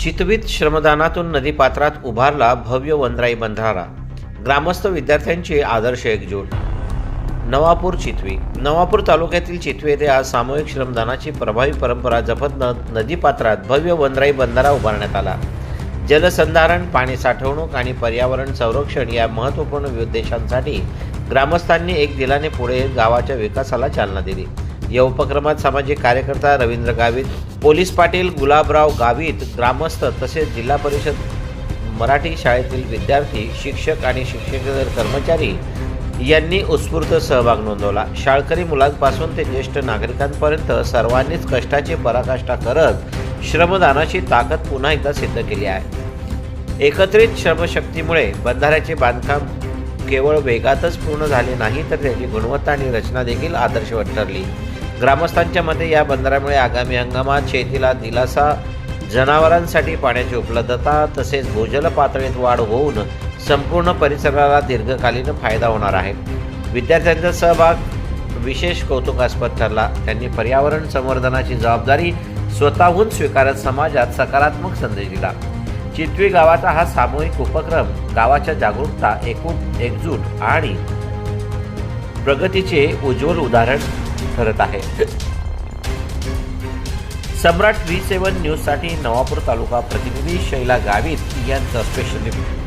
चितवीत श्रमदानातून नदीपात्रात उभारला भव्य वनराई बंधारा. ग्रामस्थ विद्यार्थ्यांची आदर्श एकजूट. नवापूर चितवी. नवापूर तालुक्यातील चितवी येथे आज सामूहिक श्रमदानाची प्रभावी परंपरा जपत न नदीपात्रात भव्य वनराई बंधारा उभारण्यात आला. जलसंधारण पाणी साठवणूक आणि पर्यावरण संरक्षण या महत्त्वपूर्ण उद्देशांसाठी ग्रामस्थांनी एक दिलाने पुढे गावाच्या विकासाला चालना दिली. या उपक्रमात सामाजिक कार्यकर्ता रवींद्र गावित पोलीस पाटील गुलाबराव गावित ग्रामस्थ तसेच जिल्हा परिषद मराठी शाळेतील विद्यार्थी शिक्षक आणि शिक्षकेतर कर्मचारी यांनी उत्स्फूर्त सहभाग नोंदवला. शाळकरी मुलांपासून ते ज्येष्ठ नागरिकांपर्यंत सर्वांनीच कष्टाची पराकाष्ठा करत श्रमदानाची ताकद पुन्हा एकदा सिद्ध केली आहे. एकत्रित श्रमशक्तीमुळे बंधाऱ्याचे बांधकाम केवळ वेगातच पूर्ण झाले नाही तर त्याची गुणवत्ता आणि रचना देखील आदर्शवत ठरली. ग्रामस्थांच्या मते या बंदरामुळे आगामी हंगामात शेतीला दिलासा जनावरांसाठी पाण्याची उपलब्धता तसेच भूजल पातळीत वाढ होऊन संपूर्ण परिसराला दीर्घकालीन फायदा होणार आहे. विद्यार्थ्यांचा सहभाग विशेष कौतुकास्पद ठरला. त्यांनी पर्यावरण संवर्धनाची जबाबदारी स्वतःहून स्वीकारत समाजात सकारात्मक संदेश दिला. चितवी गावाचा हा सामूहिक उपक्रम गावाच्या जागरूकता एकूण एकजूट आणि प्रगतीचे उज्ज्वल उदाहरण ठरत आहे. सम्राट व्ही सेवन न्यूजसाठी नवापूर तालुका प्रतिनिधी शैला गावित यांचं स्पेशल रिपोर्ट